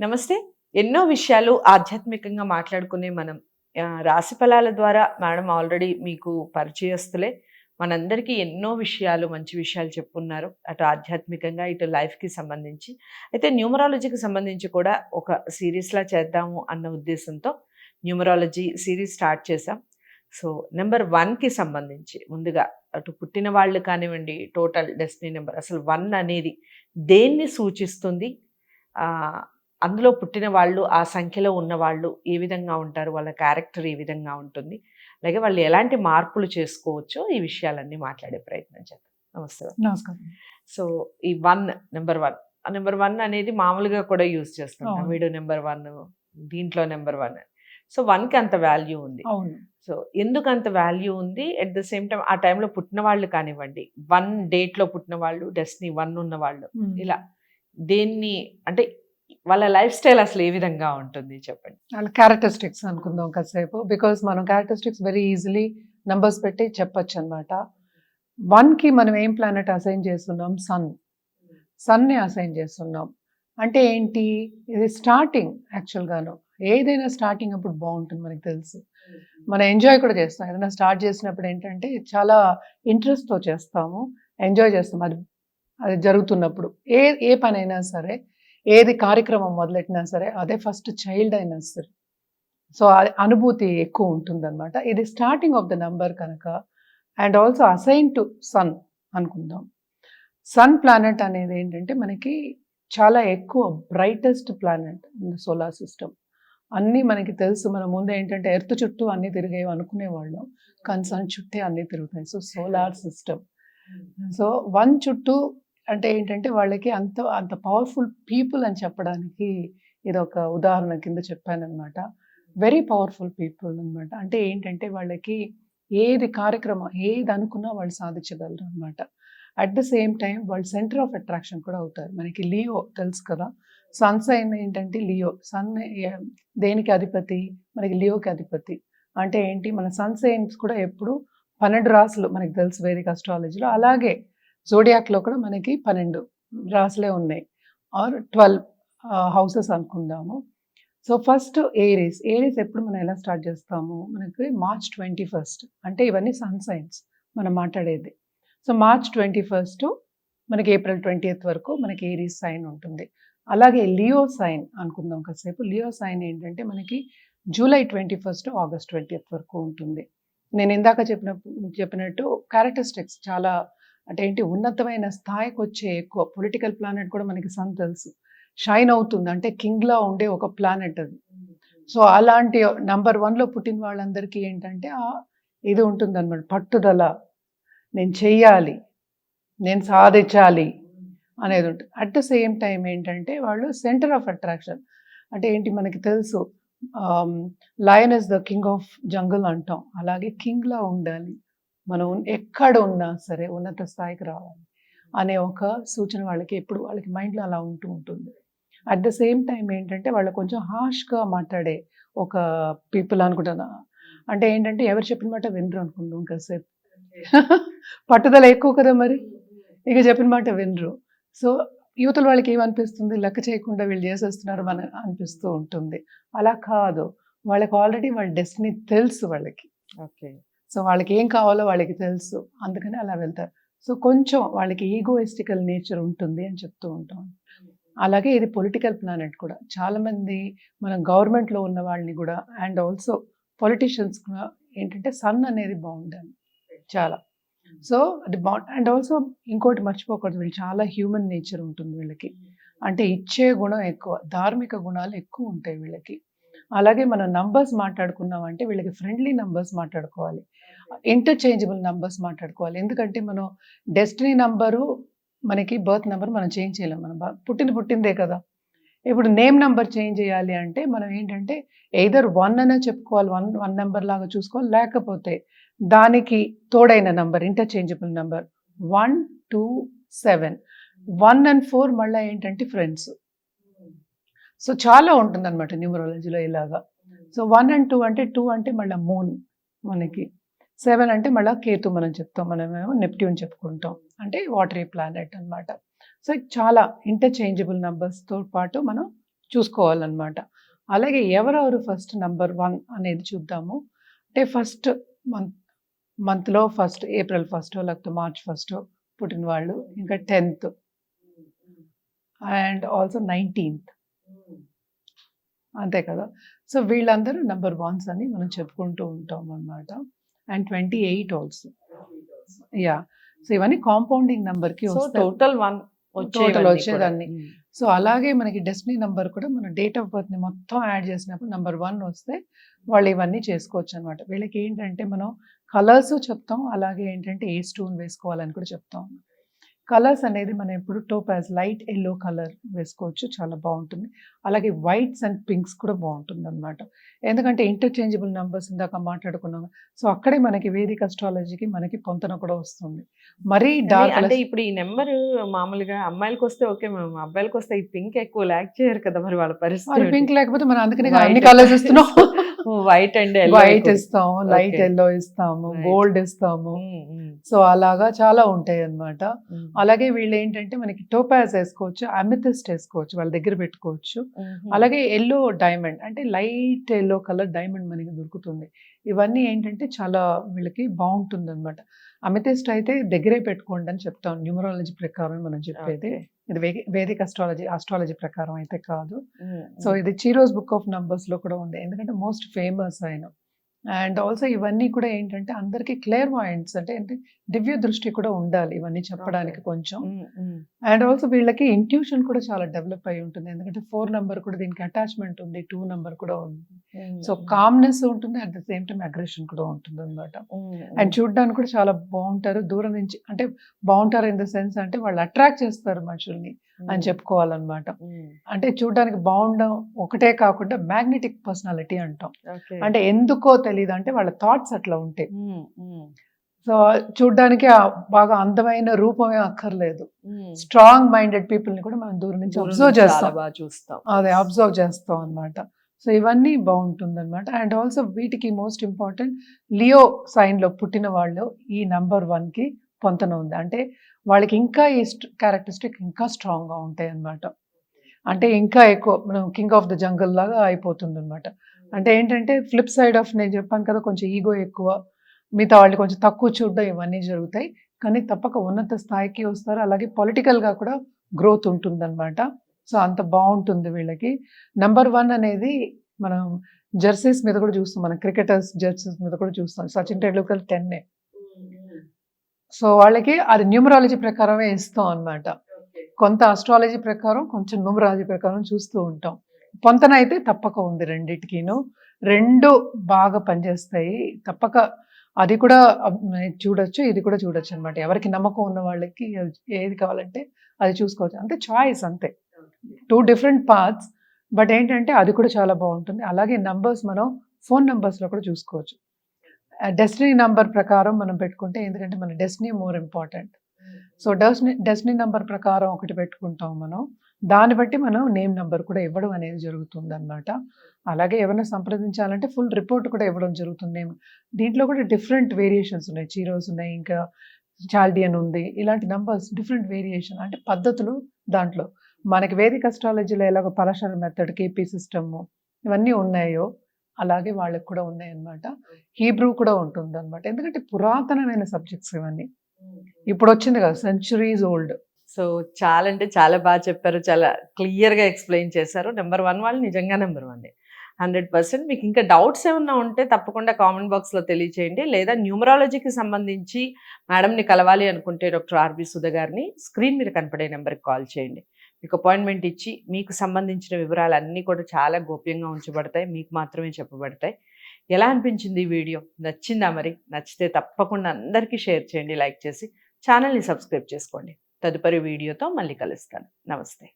నమస్తే. ఎన్నో విషయాలు ఆధ్యాత్మికంగా మాట్లాడుకునే మనం రాశి ఫలాల ద్వారా మేడం ఆల్రెడీ మీకు పరిచయస్తులే. మనందరికీ ఎన్నో విషయాలు మంచి విషయాలు చెప్పున్నారు. అటు ఆధ్యాత్మికంగా ఇటు లైఫ్కి సంబంధించి. అయితే న్యూమరాలజీకి సంబంధించి కూడా ఒక సిరీస్లా చేద్దాము అన్న ఉద్దేశంతో న్యూమరాలజీ సిరీస్ స్టార్ట్ చేసాం సో నెంబర్ వన్కి సంబంధించి ముందుగా అటు పుట్టిన వాళ్ళు కానివ్వండి టోటల్ డెస్టినీ నెంబర్ అసలు వన్ అనేది దేన్ని సూచిస్తుంది? అందులో పుట్టిన వాళ్ళు ఆ సంఖ్యలో ఉన్న వాళ్ళు ఏ విధంగా ఉంటారు వాళ్ళ క్యారెక్టర్ ఏ విధంగా ఉంటుంది అలాగే వాళ్ళు ఎలాంటి మార్పులు చేసుకోవచ్చో ఈ విషయాలన్నీ మాట్లాడే ప్రయత్నం చేద్దాం. నమస్తే నమస్కారం. సో ఈ one number one. Number one అనేది మామూలుగా కూడా యూజ్ చేస్తుంటాం. అవును. వీడు నెంబర్ వన్ దీంట్లో నెంబర్ వన్. సో వన్కి అంత వాల్యూ ఉంది. సో ఎందుకు అంత వాల్యూ ఉంది? అట్ ద సేమ్ టైం ఆ టైంలో పుట్టిన వాళ్ళు కానివ్వండి వన్ డేట్లో పుట్టిన వాళ్ళు డెస్టినీ వన్ ఉన్న వాళ్ళు. ఇలా దేన్ని అంటే వాళ్ళ లైఫ్ స్టైల్ అసలు ఏ విధంగా ఉంటుంది చెప్పండి? వాళ్ళ క్యారెక్టరిస్టిక్స్ అనుకుందాం కాసేపు. బికాస్ మనం క్యారెక్టరిస్టిక్స్ వెరీ ఈజీలీ నంబర్స్ పెట్టి చెప్పొచ్చు అనమాట వన్కి మనం ఏం ప్లానెట్ అసైన్ చేస్తున్నాం? సన్ సన్ని అసైన్ చేస్తున్నాం. అంటే ఏంటి? ఇది స్టార్టింగ్ యాక్చువల్గాను ఏదైనా స్టార్టింగ్ అప్పుడు బాగుంటుంది మనకి తెలుసు. మనం ఎంజాయ్ కూడా చేస్తాం. ఏదైనా స్టార్ట్ చేసినప్పుడు ఏంటంటే చాలా ఇంట్రెస్ట్తో చేస్తాము. ఎంజాయ్ చేస్తాం. అది అది జరుగుతున్నప్పుడు. ఏ ఏ పనైనా సరే ఏది కార్యక్రమం మొదలెట్టినా సరే అదే ఫస్ట్ చైల్డ్ అయినా సరే. సో అది అనుభూతి ఎక్కువ ఉంటుందన్నమాట. ఇది స్టార్టింగ్ ఆఫ్ ద నంబర్ కనుక and also assign to sun అనుకుందాం. సన్ ప్లానెట్ అనేది ఏంటంటే మనకి చాలా ఎక్కువ brightest planet in the solar system అన్నీ మనకి తెలుసు. మన ముందు ఏంటంటే ఎర్త్ చుట్టూ అన్నీ తిరిగేవి అనుకునేవాళ్ళం. కానీ సన్ చుట్టే అన్నీ తిరుగుతాయి. So solar system so one చుట్టూ అంటే ఏంటంటే వాళ్ళకి అంత అంత పవర్ఫుల్ పీపుల్ అని చెప్పడానికి ఇది ఒక ఉదాహరణ కింద చెప్పానమాట వెరీ పవర్ఫుల్ పీపుల్ అన్నమాట. అంటే ఏంటంటే వాళ్ళకి ఏది కార్యక్రమం ఏది అనుకున్నా వాళ్ళు సాధించగలరు అనమాట అట్ ద సేమ్ టైం వాళ్ళు సెంటర్ ఆఫ్ అట్రాక్షన్ కూడా అవుతారు. మనకి లియో తెలుసు కదా? సన్ సైన్ ఏంటంటే లియో సన్ దేనికి అధిపతి? మనకి లియోకి అధిపతి. అంటే ఏంటి? మన సన్ సైన్స్ కూడా ఎప్పుడు పన్నెండు రాసులు మనకి తెలుసు వేదిక అస్ట్రాలజీలో అలాగే జోడియాక్లో కూడా మనకి పన్నెండు రాసులే ఉన్నాయి. ఆర్ ట్వెల్వ్ హౌసెస్ అనుకుందాము. సో ఫస్ట్ ఏరీస్ ఏరీస్ ఎప్పుడు మనం ఎలా స్టార్ట్ చేస్తాము? మనకి మార్చ్ ట్వంటీ ఫస్ట్ అంటే ఇవన్నీ సన్ సైన్స్ మనం మాట్లాడేది. సో మార్చ్ ట్వంటీ ఫస్ట్ మనకి ఏప్రిల్ ట్వంటీ వరకు మనకి ఏరీస్ సైన్ ఉంటుంది. అలాగే లియో సైన్ అనుకుందాం కాసేపు. లియో సైన్ ఏంటంటే మనకి July twenty first August twenty వరకు ఉంటుంది. నేను ఇందాక చెప్పిన చెప్పినట్టు క్యారెక్టరిస్టిక్స్ చాలా అంటే ఏంటి? ఉన్నతమైన స్థాయికి వచ్చే ఎక్కువ పొలిటికల్ ప్లానెట్ కూడా మనకి సన్ తెలుసు. షైన్ అవుతుంది. అంటే కింగ్లా ఉండే ఒక ప్లానెట్ అది. సో అలాంటి నంబర్ వన్లో పుట్టిన వాళ్ళందరికీ ఏంటంటే ఇది ఉంటుంది అనమాట పట్టుదల. నేను చెయ్యాలి. నేను సాధించాలి అనేది ఉంటుంది అట్ ద సేమ్ టైం ఏంటంటే వాళ్ళు సెంటర్ ఆఫ్ అట్రాక్షన్ అంటే ఏంటి? మనకి తెలుసు lion is the king of jungle అంటాం. అలాగే కింగ్లా ఉండాలి. మనం ఎక్కడ ఉన్నా సరే ఉన్నత స్థాయికి రావాలి అనే ఒక సూచన వాళ్ళకి ఎప్పుడు వాళ్ళకి మైండ్లో అలా ఉంటూ ఉంటుంది. అట్ ద సేమ్ టైం ఏంటంటే వాళ్ళు కొంచెం హాష్గా మాట్లాడే ఒక పీపుల్ అనుకుంటున్నా అంటే ఏంటంటే ఎవరు చెప్పిన మాట వినరు అనుకుందాం కాసేపు. పట్టుదల ఎక్కువ కదా మరి? ఇక చెప్పిన మాట వినరు. సో యువతల వాళ్ళకి ఏమనిపిస్తుంది? లెక్క చేయకుండా వీళ్ళు చేసేస్తున్నారు మన అనిపిస్తూ ఉంటుంది. అలా కాదు. వాళ్ళకి ఆల్రెడీ వాళ్ళ డెస్టినీ తెలుసు వాళ్ళకి. ఓకే. సో వాళ్ళకి ఏం కావాలో వాళ్ళకి తెలుసు. అందుకని అలా వెళ్తారు. సో కొంచెం వాళ్ళకి ఈగోయిస్టికల్ నేచర్ ఉంటుంది అని చెప్తూ ఉంటాం. అలాగే ఇది పొలిటికల్ ప్లానెట్ కూడా. చాలామంది మనం గవర్నమెంట్లో ఉన్న వాళ్ళని కూడా అండ్ ఆల్సో పొలిటీషియన్స్ కూడా ఏంటంటే సన్ అనేది బాగుండాలి చాలా. సో అది బా అండ్ ఆల్సో ఇంకోటి మర్చిపోకూడదు. వీళ్ళు చాలా హ్యూమన్ నేచర్ ఉంటుంది వీళ్ళకి. అంటే ఇచ్చే గుణం ఎక్కువ ధార్మిక గుణాలు ఎక్కువ ఉంటాయి వీళ్ళకి. అలాగే మనం నంబర్స్ మాట్లాడుకున్నాం అంటే వీళ్ళకి ఫ్రెండ్లీ నంబర్స్ మాట్లాడుకోవాలి. ఇంటర్చేంజబుల్ నంబర్స్ మాట్లాడుకోవాలి. ఎందుకంటే మనం డెస్టినీ నంబరు మనకి బర్త్ నెంబర్ మనం చేంజ్ చేయలేం. మనం పుట్టిన పుట్టింది పుట్టిందే కదా. ఇప్పుడు నేమ్ నెంబర్ చేంజ్ చేయాలి అంటే మనం ఏంటంటే ఎయిదర్ వన్ అనే చెప్పుకోవాలి వన్ వన్ నెంబర్ లాగా చూసుకోవాలి. లేకపోతే దానికి తోడైన number interchangeable number one two seven one and four మళ్ళీ ఏంటంటే ఫ్రెండ్స్ సో చాలా ఉంటుంది అనమాట న్యూమరాలజీలో ఇలాగా. సో వన్ అండ్ టూ అంటే టూ అంటే మళ్ళీ మూన్ మనకి. సెవెన్ అంటే మళ్ళీ కేతు మనం చెప్తాం మనమేమో నెప్ట్యూన్ చెప్పుకుంటాం. అంటే వాటరీ ప్లానెట్ అన్నమాట. సో చాలా ఇంటర్చేంజబుల్ నెంబర్స్తో పాటు మనం చూసుకోవాలన్నమాట. అలాగే ఎవరెవరు ఫస్ట్ నంబర్ వన్ అనేది చూద్దాము. అంటే ఫస్ట్ మంత్ మంత్లో ఫస్ట్ ఏప్రిల్ ఫస్ట్ లేకపోతే మార్చ్ ఫస్ట్ పుట్టిన వాళ్ళు ఇంకా టెన్త్. And also nineteenth. అంతే కదా. సో వీళ్ళందరూ నెంబర్ వన్స్ అని మనం చెప్పుకుంటూ ఉంటాం అన్నమాట and twenty eight also. Yeah. So ఇవన్నీ కాంపౌండింగ్ నెంబర్కి టోటల్ వన్ Total వచ్చేదాన్ని. సో అలాగే మనకి డెస్టినీ నెంబర్ కూడా మన డేట్ ఆఫ్ బర్త్ని మొత్తం యాడ్ చేసినప్పుడు నెంబర్ వన్ వస్తే వాళ్ళు ఇవన్నీ చేసుకోవచ్చు అనమాట వీళ్ళకి ఏంటంటే మనం కలర్స్ చెప్తాం అలాగే ఏంటంటే ఏ స్టోన్ వేసుకోవాలని కూడా చెప్తాం. కలర్స్ అనేది మనం ఎప్పుడు టోపాజ్ లైట్ ఎల్లో కలర్ వేసుకోవచ్చు చాలా బాగుంటుంది. అలాగే వైట్స్ అండ్ పింక్స్ కూడా బాగుంటుంది అనమాట ఎందుకంటే ఇంటర్చేంజబుల్ నెంబర్స్ ఇందాక మాట్లాడుకున్నాం సో అక్కడే మనకి వేదిక అస్ట్రాలజీకి మనకి పొంతన కూడా వస్తుంది. మరీ డార్క్ అంటే ఇప్పుడు ఈ నెంబర్ మామూలుగా అమ్మాయిలకు వస్తే ఓకే మ్యామ్ అబ్బాయిలకు వస్తే ఈ పింక్ ఎక్కువ లాక్ చేయరు కదా మరి వాళ్ళ పరిస్థితి పింక్ లేకపోతే మనం అందుకనే. అన్ని కలర్స్ ఇస్తున్నాం వైట్ అండ్ వైట్ ఇస్తాము లైట్. ఎల్లో ఇస్తాము. గోల్డ్ ఇస్తాము సో అలాగా చాలా ఉంటాయి అన్నమాట అలాగే వీళ్ళు ఏంటంటే మనకి టోపాజ్ వేసుకోవచ్చు అమిథిస్ట్ వేసుకోవచ్చు వాళ్ళ దగ్గర పెట్టుకోవచ్చు. అలాగే ఎల్లో డైమండ్ అంటే లైట్ ఎల్లో కలర్ డైమండ్ మనకి దొరుకుతుంది. ఇవన్నీ ఏంటంటే చాలా వీళ్ళకి బాగుంటుంది అనమాట అమిథిస్ట్ అయితే దగ్గరే పెట్టుకోండి అని చెప్తాం. న్యూమరాలజీ ప్రకారం మనం చెప్పేది. ఇది వేదిక అస్ట్రాలజీ ఆస్ట్రాలజీ ప్రకారం అయితే కాదు. సో ఇది చీరోస్ బుక్ ఆఫ్ నంబర్స్లో కూడా ఉంది. ఎందుకంటే మోస్ట్ ఫేమస్ ఆయన. అండ్ ఆల్సో ఇవన్నీ కూడా ఏంటంటే అందరికి క్లియర్ పాయింట్స్ అంటే ఏంటి? దివ్య దృష్టి కూడా ఉండాలి ఇవన్నీ చెప్పడానికి కొంచెం. అండ్ ఆల్సో వీళ్ళకి ఇంట్యూషన్ కూడా చాలా డెవలప్ అయి ఉంటుంది. ఎందుకంటే ఫోర్ నెంబర్ కూడా దీనికి అటాచ్మెంట్ ఉంది టూ నెంబర్ కూడా ఉంది. సో కామ్నెస్ ఉంటుంది at the same time aggression కూడా ఉంటుంది అనమాట అండ్ చూడడానికి కూడా చాలా బాగుంటారు దూరం నుంచి అంటే బాగుంటారు ఇన్ ద సెన్స్ అంటే వాళ్ళు అట్రాక్ట్ చేస్తారు మనుషుల్ని. అని చెప్పుకోవాలన్నమాట. అంటే చూడడానికి బాగుండడం ఒకటే కాకుండా మ్యాగ్నెటిక్ పర్సనాలిటీ అంటాం. అంటే ఎందుకో తెలియదు అంటే వాళ్ళ థాట్స్ అట్లా ఉంటాయి సో చూడడానికి బాగా అందమైన రూపమే అక్కర్లేదు. స్ట్రాంగ్ మైండెడ్ పీపుల్ని కూడా మనం దూరం నుంచి అబ్జర్వ్ చేస్తాం. చూస్తాం. అదే అబ్జర్వ్ చేస్తాం అన్నమాట. సో ఇవన్నీ బాగుంటుంది అనమాట అండ్ ఆల్సో వీటికి మోస్ట్ ఇంపార్టెంట్ లియో సైన్లో పుట్టిన వాళ్ళు ఈ నంబర్ వన్కి పొంతన ఉంది. అంటే వాళ్ళకి ఇంకా ఈ క్యారెక్టరిస్టిక్ ఇంకా స్ట్రాంగ్గా ఉంటాయి అన్నమాట. అంటే ఇంకా ఎక్కువ మనం కింగ్ ఆఫ్ ద జంగల్ లాగా అయిపోతుంది అనమాట అంటే ఏంటంటే ఫ్లిప్ సైడ్ ఆఫ్ నేను చెప్పాను కదా కొంచెం ఈగో ఎక్కువ మిగతా వాళ్ళు కొంచెం తక్కువ చూడడం ఇవన్నీ జరుగుతాయి. కానీ తప్పక ఉన్నత స్థాయికి వస్తారు. అలాగే పొలిటికల్గా కూడా గ్రోత్ ఉంటుందన్నమాట. సో అంత బాగుంటుంది వీళ్ళకి. నెంబర్ వన్ అనేది మనం జెర్సీస్ మీద కూడా చూస్తాం. మనం క్రికెటర్స్ జెర్సీస్ మీద కూడా చూస్తాం. సచిన్ టెండూల్కర్ టెన్నే సో వాళ్ళకి అది న్యూమరాలజీ ప్రకారమే ఇస్తాం అన్నమాట. కొంత అస్ట్రాలజీ ప్రకారం కొంచెం న్యూమరాలజీ ప్రకారం చూస్తూ ఉంటాం. పొంతన అయితే తప్పక ఉంది రెండిటికిను. రెండు బాగా పనిచేస్తాయి. తప్పక అది కూడా చూడొచ్చు ఇది కూడా చూడొచ్చు అనమాట ఎవరికి నమ్మకం ఉన్న వాళ్ళకి ఏది కావాలంటే అది చూసుకోవచ్చు. అంతే చాయిస్ అంతే. టూ డిఫరెంట్ పార్ట్స్ బట్ ఏంటంటే అది కూడా చాలా బాగుంటుంది. అలాగే నంబర్స్ మనం ఫోన్ నెంబర్స్లో కూడా చూసుకోవచ్చు. డెస్టినీ నంబర్ ప్రకారం మనం పెట్టుకుంటే ఎందుకంటే మన destiny more important so destiny destiny number ప్రకారం ఒకటి పెట్టుకుంటాం మనం. దాన్ని బట్టి మనం నేమ్ నంబర్ కూడా ఇవ్వడం అనేది జరుగుతుంది అనమాట అలాగే ఎవరైనా సంప్రదించాలంటే ఫుల్ రిపోర్ట్ కూడా ఇవ్వడం జరుగుతుంది. నేమ్ దీంట్లో కూడా డిఫరెంట్ వేరియేషన్స్ ఉన్నాయి. చీరోస్ ఉన్నాయి ఇంకా చాల్డియన్ ఉంది. ఇలాంటి నంబర్స్ డిఫరెంట్ వేరియేషన్ అంటే పద్ధతులు దాంట్లో. మనకి వేదిక అస్ట్రాలజీలో ఎలాగో పరశర మెథడ్ కేపీ సిస్టమ్ ఇవన్నీ ఉన్నాయో అలాగే వాళ్ళకి కూడా ఉన్నాయన్నమాట. హీబ్రూ కూడా ఉంటుంది అనమాట ఎందుకంటే పురాతనమైన సబ్జెక్ట్స్ ఇవన్నీ. ఇప్పుడు వచ్చింది కదా సెంచురీస్ ఓల్డ్ సో చాలా అంటే చాలా బాగా చెప్పారు. చాలా క్లియర్గా ఎక్స్ప్లెయిన్ చేశారు. నెంబర్ వన్ వాళ్ళు నిజంగా నెంబర్ వన్ హండ్రెడ్ పర్సెంట్. మీకు ఇంకా డౌట్స్ ఏమన్నా ఉంటే తప్పకుండా కామెంట్ బాక్స్లో తెలియచేయండి. లేదా న్యూమరాలజీకి సంబంధించి మేడంని కలవాలి అనుకుంటే డాక్టర్ ఆర్బి సుధ గారిని స్క్రీన్ మీద కనపడే నెంబర్కి కాల్ చేయండి. మీకు అపాయింట్మెంట్ ఇచ్చి మీకు సంబంధించిన వివరాలు అన్నీ కూడా చాలా గోప్యంగా ఉంచబడతాయి. మీకు మాత్రమే చెప్పబడతాయి. ఎలా అనిపించింది ఈ వీడియో? నచ్చిందా మరి? నచ్చితే తప్పకుండా అందరికీ షేర్ చేయండి లైక్ చేసి ఛానల్ని సబ్స్క్రైబ్ చేసుకోండి. తదుపరి వీడియోతో మళ్ళీ కలుస్తాను. నమస్తే.